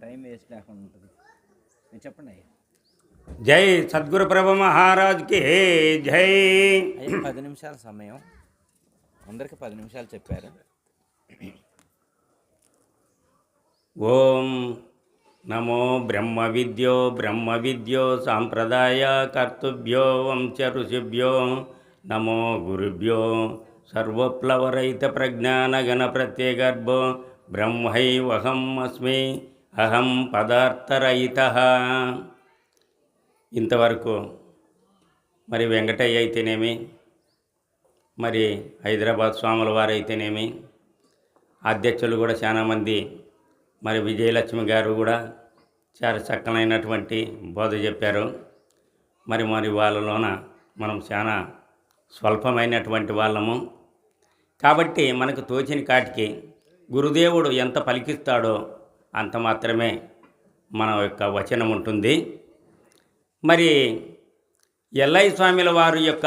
Time waste లేకుండా ఉంటుంది మీరు చెప్పండి అయ్యా జై సద్గురు ప్రభ మహారాజ్కి జై అయ్యా పది నిమిషాల సమయం అందరికి పది నిమిషాలు చెప్పారు ఓం నమో బ్రహ్మ విద్యో బ్రహ్మ విద్యో సాంప్రదాయ కర్తుభ్యో వంశ ఋషిభ్యో నమో గురుభ్యో సర్వప్లవరహిత ప్రజ్ఞాన గణ ప్రత్యేగర్భో బ్రహ్మైవహం అస్మి అహం పదార్థరహిత. ఇంతవరకు మరి వెంకటయ్య అయితేనేమి మరి హైదరాబాద్ స్వాముల వారు అయితేనేమి అధ్యక్షులు కూడా చాలామంది మరి విజయలక్ష్మి గారు కూడా చాలా చక్కనైనటువంటి బోధ చెప్పారు. మరి మరి వాళ్ళలోన మనం చాలా స్వల్పమైనటువంటి వాళ్ళము. కాబట్టి మనకు తోచిన కాటికి గురుదేవుడు ఎంత పలికిస్తాడో అంత మాత్రమే మన యొక్క వచనం ఉంటుంది. మరి ఎల్లయ్య స్వామిల వారి యొక్క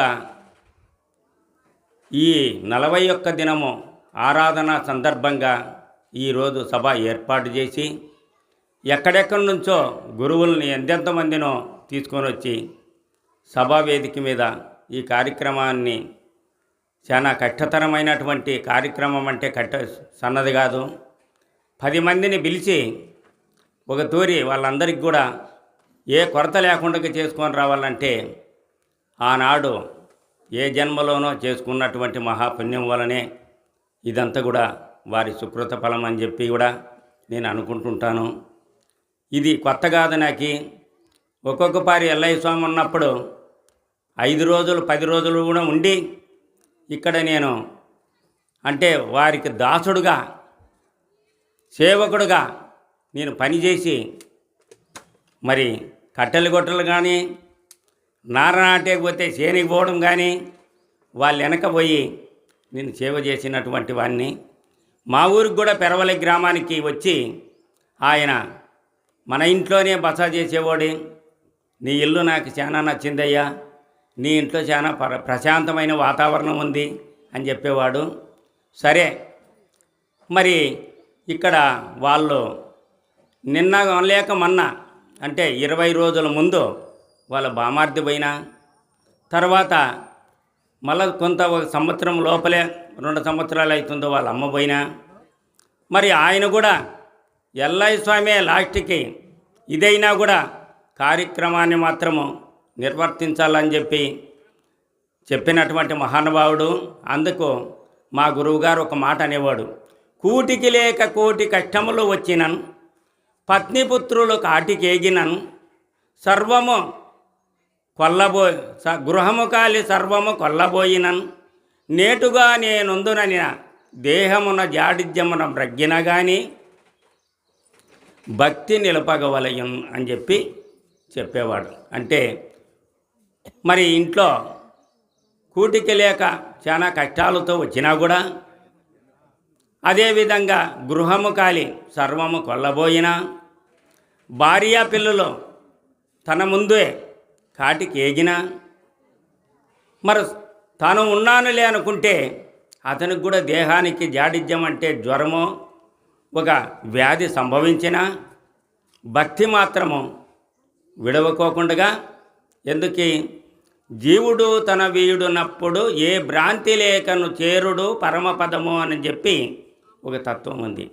ఈ నలభై ఒక్క దినము ఆరాధన సందర్భంగా ఈరోజు సభ ఏర్పాటు చేసి ఎక్కడెక్కడి నుంచో గురువుల్ని ఎంతెంతమందినో తీసుకొని వచ్చి సభా వేదిక మీద ఈ కార్యక్రమాన్ని చాలా కష్టతరమైనటువంటి కార్యక్రమం అంటే కట్ట సన్నది కాదు. పది మందిని పిలిచి ఒక తూరి వాళ్ళందరికీ కూడా ఏ కొరత లేకుండా చేసుకొని రావాలంటే ఆనాడు ఏ జన్మలోనో చేసుకున్నటువంటి మహాపుణ్యం వలనే ఇదంతా కూడా వారి సుకృత ఫలం అని చెప్పి కూడా నేను అనుకుంటుంటాను. ఇది కొత్త కాదు నాకు. ఒక్కొక్క పారి ఎల్లయ్య స్వామి ఉన్నప్పుడు ఐదు రోజులు పది రోజులు కూడా ఉండి ఇక్కడ నేను అంటే వారికి దాసుడుగా సేవకుడుగా నేను పనిచేసి మరి కట్టెలు గొట్టలు కానీ నార నాటేకపోతే చేనికి పోవడం కానీ వాళ్ళు వెనక పోయి నేను సేవ చేసినటువంటి వాడిని మా ఊరికి కూడా పెరవలి గ్రామానికి వచ్చి ఆయన మన ఇంట్లోనే బస చేసేవాడి. నీ ఇల్లు నాకు చాలా నచ్చిందయ్యా. నీ ఇంట్లో చాలా ప్ర ప్రశాంతమైన వాతావరణం ఉంది అని చెప్పేవాడు. సరే మరి ఇక్కడ వాళ్ళు నిన్న లేక మొన్న అంటే ఇరవై రోజుల ముందు వాళ్ళ బామార్ది పోయినా తర్వాత మళ్ళీ కొంత ఒక సంవత్సరం లోపలే రెండు సంవత్సరాలు అవుతుందో వాళ్ళ అమ్మ పోయినా. మరి ఆయన కూడా ఎల్లయ్య స్వామి లాస్ట్కి ఇదైనా కూడా కార్యక్రమాన్ని మాత్రము నిర్వర్తించాలని చెప్పి చెప్పినటువంటి మహానుభావుడు. అందుకు మా గురువుగారు ఒక మాట అనేవాడు. కూటికి లేక కోటి కష్టములు వచ్చినను పత్నిపుత్రులు కాటికేగినను సర్వము కొల్లబో స గృహము కాలి సర్వము కొల్లబోయినను. నేటుగా నేనుందునని దేహమున జాడిద్యమున బ్రగ్గిన గాని భక్తి నిలపగవలయం అని చెప్పి చెప్పేవాడు. అంటే మరి ఇంట్లో కూటికి లేక చాలా కష్టాలతో వచ్చినా కూడా అదేవిధంగా గృహము కాలి సర్వము కొల్లబోయినా భార్య పిల్లలు తన ముందే కాటికి ఏగినా మరి తాను ఉన్నానులే అనుకుంటే అతనికి కూడా దేహానికి జాడిజ్యం అంటే జ్వరమో ఒక వ్యాధి సంభవించిన భక్తి మాత్రము విడవకోకుండా ఎందుకు జీవుడు తన వీయుడున్నప్పుడు ఏ భ్రాంతి లేఖను చేరుడు పరమపదము అని చెప్పి ఒక తత్వం ఉంది.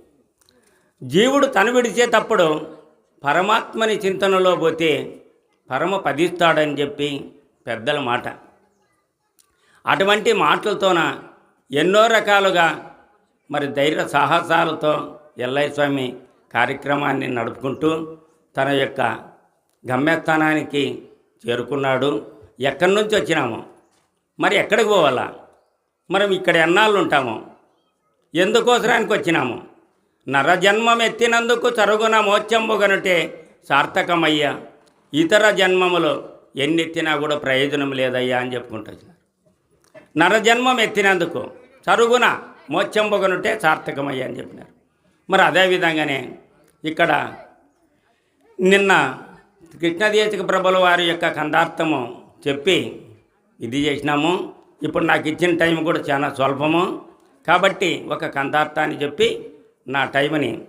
జీవుడు తను విడిచేటప్పుడు పరమాత్మని చింతనలో పోతే పరమ పదిస్తాడని చెప్పి పెద్దల మాట. అటువంటి మాటలతోన ఎన్నో రకాలుగా మరి ధైర్య సాహసాలతో ఎల్లయ్య స్వామి కార్యక్రమాన్ని నడుపుకుంటూ తన యొక్క గమ్యస్థానానికి చేరుకున్నాడు. ఎక్కడి నుంచి వచ్చినాము? మరి ఎక్కడికి పోవాలా? మనం ఇక్కడ ఎన్నాళ్ళు ఉంటాము? ఎందుకోసరానికి వచ్చినాము నరజన్మం ఎత్తినందుకు చరుగున మోత్యంబుగనుటే సార్థకమయ్యా. ఇతర జన్మములు ఎన్నెత్తినా కూడా ప్రయోజనం లేదయ్యా అని చెప్పుకుంటూ నరజన్మం ఎత్తినందుకు చరుగున మోత్యంబుగనుటే సార్థకమయ్యా అని చెప్పినారు. మరి అదేవిధంగానే ఇక్కడ నిన్న కృష్ణదేశిక ప్రభుల వారి యొక్క కందార్థము చెప్పి ఇది చేసినాము. ఇప్పుడు నాకు ఇచ్చిన టైం కూడా చాలా స్వల్పము. కాబట్టి ఒక కందార్థాన్ని చెప్పి నా టైంని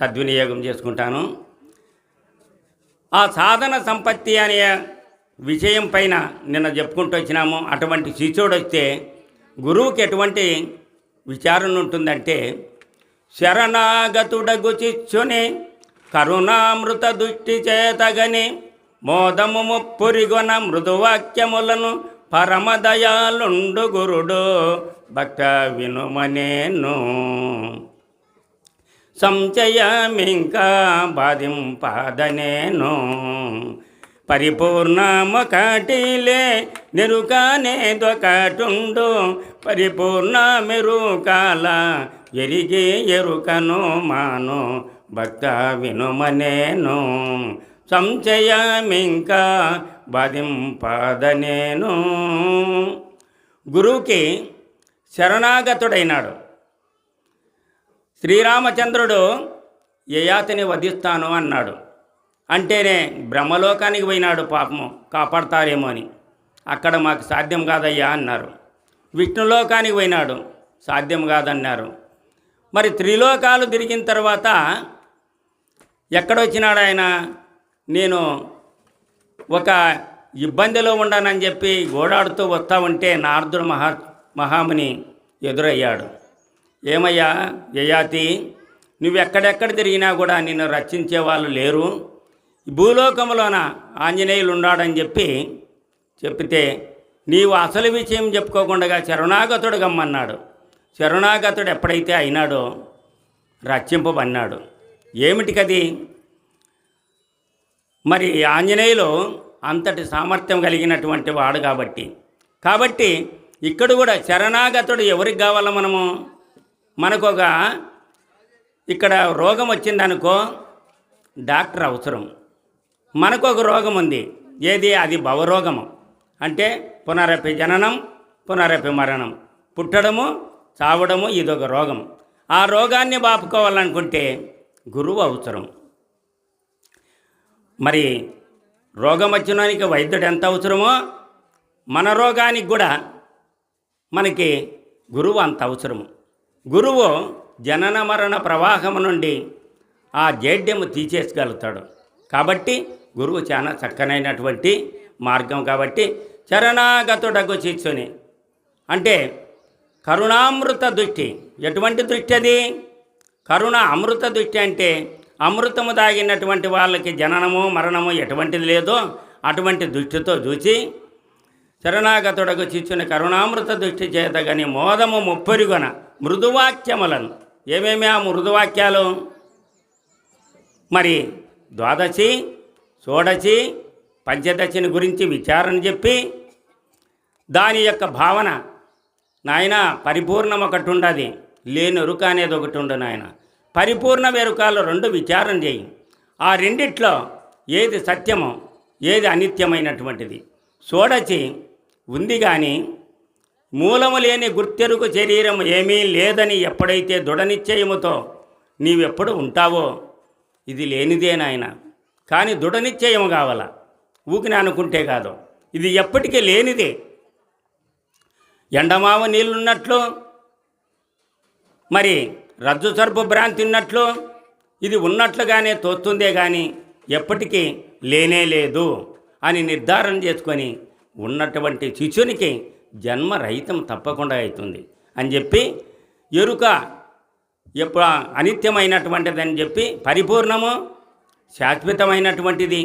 సద్వినియోగం చేసుకుంటాను. ఆ సాధన సంపత్తి అనే విషయం పైన నిన్న చెప్పుకుంటూ వచ్చినాము. అటువంటి శిష్యుడు వస్తే గురువుకి ఎటువంటి విచారణ ఉంటుందంటే శరణాగతుడగు శిష్యుని కరుణామృత దృష్టి చేతగని మోదము ముప్పురిగొన మృదువాక్యములను పరమదయాలుండు గురుడు భక్త వినుమనేను సంచయమింకా బాధింపాదనేను పరిపూర్ణమొకటిలే నెరుకనేదొకటుండు పరిపూర్ణ మెరుకాల ఎరిగి ఎరుకను మాను భక్త వినుమనేను సంచయమింకా బాధింపాదనేను గురువుకి శరణాగతుడైనాడు. శ్రీరామచంద్రుడు యయాతిని వధిస్తాను అన్నాడు. అంటేనే బ్రహ్మలోకానికి పోయినాడు పాపము కాపాడతారేమో అని. అక్కడ మాకు సాధ్యం కాదయ్యా అన్నారు. విష్ణులోకానికి పోయినాడు సాధ్యం కాదన్నారు. మరి త్రిలోకాలు తిరిగిన తర్వాత ఎక్కడొచ్చినాడు ఆయన? నేను ఒక ఇబ్బందిలో ఉండనని చెప్పి గోడాడుతూ వస్తా ఉంటే నారదుడు మహా మహాముని ఎదురయ్యాడు. ఏమయ్యా యయాతి నువ్వెక్కడెక్కడ తిరిగినా కూడా నిన్ను రక్షించే వాళ్ళు లేరు. భూలోకంలోన ఆంజనేయులు ఉన్నాడని చెప్పి చెప్పితే నీవు అసలు విషయం చెప్పుకోకుండా శరణాగతుడు గమ్మన్నాడు శరణాగతుడు ఎప్పుడైతే అయినాడో రక్షింపబన్నాడు. ఏమిటికది? మరి ఆంజనేయులు అంతటి సామర్థ్యం కలిగినటువంటి వాడు కాబట్టి. కాబట్టి ఇక్కడ కూడా శరణాగతుడు ఎవరికి కావాలా మనము? మనకు ఒక ఇక్కడ రోగం వచ్చిందనుకో డాక్టర్ అవసరం. మనకు ఒక రోగం ఉంది. ఏది? అది భవరోగము. అంటే పునరపి జననం పునరపి మరణం. పుట్టడము చావడము ఇదొక రోగం. ఆ రోగాన్ని బాపుకోవాలనుకుంటే గురువు అవసరం. మరి రోగం వచ్చినానికి వైద్యుడు ఎంత అవసరమో మన రోగానికి కూడా మనకి గురువు అంత అవసరము. గురువు జనన మరణ ప్రవాహం నుండి ఆ జేడ్యము తీసేసగలుగుతాడు కాబట్టి గురువు చాలా చక్కనైనటువంటి మార్గం కాబట్టి చరణాగతుడకు శిష్యుని అంటే కరుణామృత దృష్టి. ఎటువంటి దృష్టి అది? కరుణ అమృత దృష్టి అంటే అమృతము దాగినటువంటి వాళ్ళకి జననము మరణము ఎటువంటిది లేదో అటువంటి దృష్టితో చూచి శరణాగతుడకు చిచ్చుని కరుణామృత దృష్టి చేతగని మోదము ముప్పరిగొన మృదువాక్యములను. ఏమేమి ఆ మృదువాక్యాలు? మరి ద్వాదశి షోడశి పంచదశిని గురించి విచారణ చెప్పి దాని యొక్క భావన నాయన పరిపూర్ణం ఒకటి ఉండదు లేని అనేది ఒకటి ఉండు నాయన. పరిపూర్ణ ఎరుకాలు రెండు విచారం చేయి. ఆ రెండిట్లో ఏది సత్యమో ఏది అనిత్యమైనటువంటిది. చూడచి ఉంది కానీ మూలము లేని గుర్తెరుగు శరీరం ఏమీ లేదని ఎప్పుడైతే దృఢనిశ్చయముతో నీవెప్పుడు ఉంటావో ఇది లేనిదే నాయన. కానీ దృఢనిశ్చయం కావాల? ఊకిన అనుకుంటే కాదు. ఇది ఎప్పటికీ లేనిదే. ఎండమావ నీళ్ళున్నట్లు మరి రజ్జు సర్పు భ్రాంతి ఉన్నట్లు ఇది ఉన్నట్లుగానే తోస్తుందే కానీ ఎప్పటికీ లేనే లేదు అని నిర్ధారణ చేసుకొని ఉన్నటువంటి శిష్యునికి జన్మరహితం తప్పకుండా అవుతుంది అని చెప్పి ఎరుక ఎప్పుడు అనిత్యమైనటువంటిదని చెప్పి పరిపూర్ణము శాశ్వతమైనటువంటిది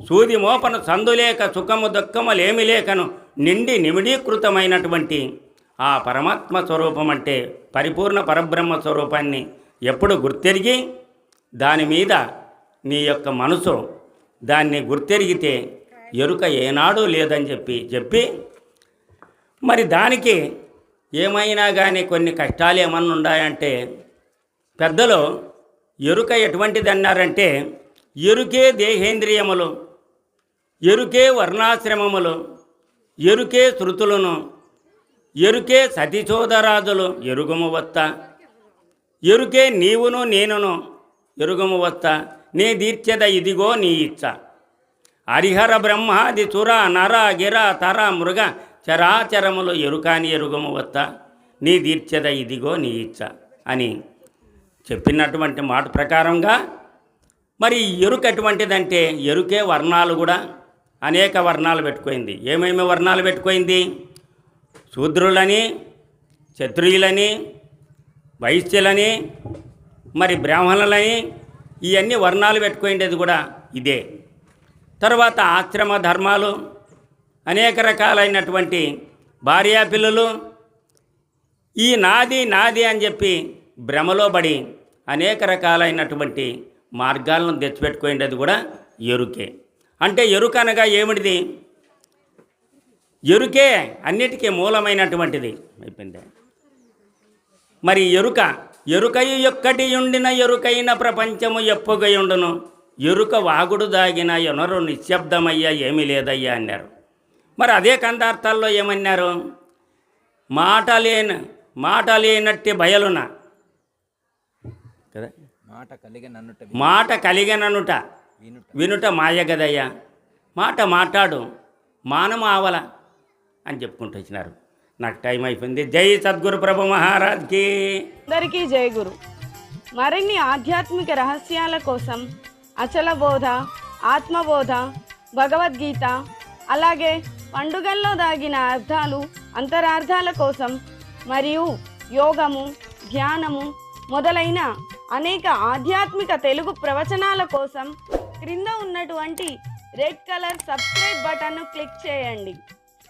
సూదిమోపన సందులేక సుఖము దుఃఖము లేమి లేకను నిండి నిమిడీకృతమైనటువంటి ఆ పరమాత్మ స్వరూపం అంటే పరిపూర్ణ పరబ్రహ్మ స్వరూపాన్ని ఎప్పుడు గుర్తెరిగి దాని మీద నీ యొక్క మనసు దాన్ని గుర్తెరిగితే ఎరుక ఏనాడు లేదని చెప్పి చెప్పి మరి దానికి ఏమైనా కానీ కొన్ని కష్టాలు ఏమన్నా ఉన్నాయంటే పెద్దలు ఎరుక ఎటువంటిది అన్నారంటే ఎరుకే దేహేంద్రియములు ఎరుకే వర్ణాశ్రమములు ఎరుకే శృతులను ఎరుకే సతిచోదరాదులు ఎరుగుము వత్త. ఎరుకే నీవును నేనును ఎరుగుము వత్త. నే దీర్చెద ఇదిగో నీ ఇచ్చ. హరిహర బ్రహ్మాది చుర నర గిర తర మృగ చరాచరములు ఎరుకాని ఎరుగుము వత్త. నీ దీర్చద ఇదిగో నీ ఇచ్చ అని చెప్పినటువంటి మాట ప్రకారంగా మరి ఎరుక ఎటువంటిదంటే ఎరుకే వర్ణాలు కూడా అనేక వర్ణాలు పెట్టుకోయింది. ఏమేమి వర్ణాలు పెట్టుకోయింది? శూద్రులని క్షత్రియులని వైశ్యులని మరి బ్రాహ్మణులని ఇవన్నీ వర్ణాలు పెట్టుకునేది కూడా ఇదే. తర్వాత ఆశ్రమ ధర్మాలు అనేక రకాలైనటువంటి భార్యా పిల్లలు ఈ నాది నాది అని చెప్పి భ్రమలో పడి అనేక రకాలైనటువంటి మార్గాలను తెచ్చిపెట్టుకునేది కూడా ఎరుకే. అంటే ఎరుక అనగా ఏమిటిది? ఎరుకే అన్నిటికీ మూలమైనటువంటిది. అయిపోయింది. మరి ఎరుక ఎరుకయు యొక్కటి ఉండిన ఎరుకైన ప్రపంచము ఎప్పుగయుండును ఎరుక వాగుడు దాగిన ఎనరు నిశ్శబ్దమయ్యా ఏమీ లేదయ్యా అన్నారు. మరి అదే కందార్థాల్లో ఏమన్నారు? మాట లేని మాట లేనట్టి బయలున. కదా? మాట కలిగి నన్నుట మాట కలిగననుట. వినుట. వినుట మాయ గదయ్యా మాట మాట్లాడు. మానము ఆవల. అని చెప్పుకుంటూ వచ్చినారు. నాకు టైం అయిపోయింది. జై సద్గురు ప్రభు మహారాజ్కి అందరికీ జై గురు. మరిన్ని ఆధ్యాత్మిక రహస్యాల కోసం అచల బోధ ఆత్మబోధ భగవద్గీత అలాగే పండుగల్లో దాగిన అర్థాలు అంతరార్థాల కోసం మరియు యోగము ధ్యానము మొదలైన అనేక ఆధ్యాత్మిక తెలుగు ప్రవచనాల కోసం క్రింద ఉన్నటువంటి రెడ్ కలర్ సబ్స్క్రైబ్ బటన్ను క్లిక్ చేయండి.